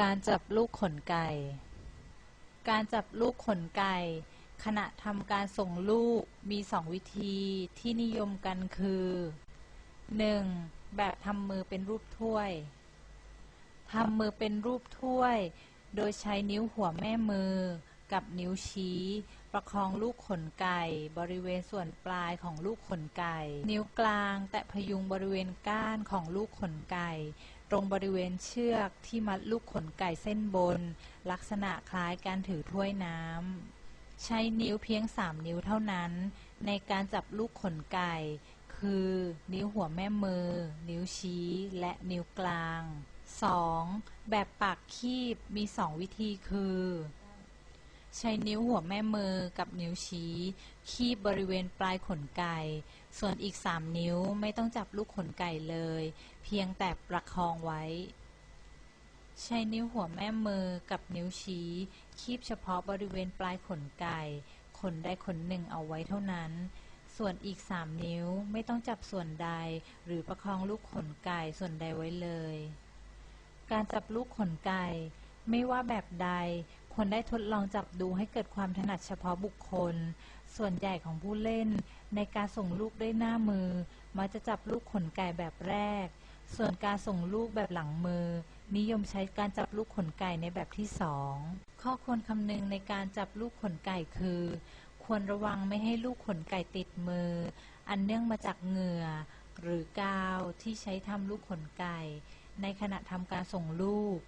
การจับลูกขนไก่ การจับลูกขนไก่ ขณะทำการส่งลูกมีสองวิธีที่นิยมกันคือ 1. แบบทำมือเป็นรูปถ้วยทำมือเป็นรูปถ้วย โดยใช้นิ้วหัวแม่มือ กับนิ้วชี้ ประคองลูกขนไก่ บริเวณส่วนปลายของลูกขนไก่ นิ้วกลางแตะพยุงบริเวณก้านของลูกขนไก่ ตรงบริเวณเชือกที่มัดลูกขนไก่เส้นบน ลักษณะคล้ายการถือถ้วยน้ำ ใช้นิ้วเพียง 3 นิ้วเท่านั้น ในการจับลูกขนไก่ คือนิ้วหัวแม่มือ นิ้วชี้และนิ้วกลาง 2. แบบปากคีบมี 2 วิธีคือ ใช้นิ้วหัวแม่มือกับนิ้วชี้ คีบบริเวณปลายขนไก่ ส่วนอีก3นิ้วไม่ต้องจับลูกขนไก่เลย เพียงแต่ประคองไว้ ใช้นิ้วหัวแม่มือกับนิ้วชี้ คีบเฉพาะบริเวณปลายขนไก่ ขนใดขนหนึ่งเอาไว้เท่านั้น ส่วนอีก3นิ้วไม่ต้องจับส่วนใด หรือประคองลูกขนไก่ส่วนใดไว้เลย การจับลูกขนไก่ไม่ว่าแบบใด ควรได้ทดลองจับดูให้เกิดความถนัดเฉพาะบุคคล ส่วนใหญ่ของผู้เล่น ในการส่งลูกด้วยหน้ามือ มักจะจับลูกขนไก่แบบแรก ส่วนการส่งลูกแบบหลังมือ นิยมใช้การจับลูกขนไก่ในแบบที่สองข้อควรคำนึงในการจับลูกขนไก่คือ ควรระวังไม่ให้ลูกขนไก่ติดมือ อันเนื่องมาจากเหงื่อ หรือกาวที่ใช้ทำลูกขนไก่ ในขณะทำการส่งลูก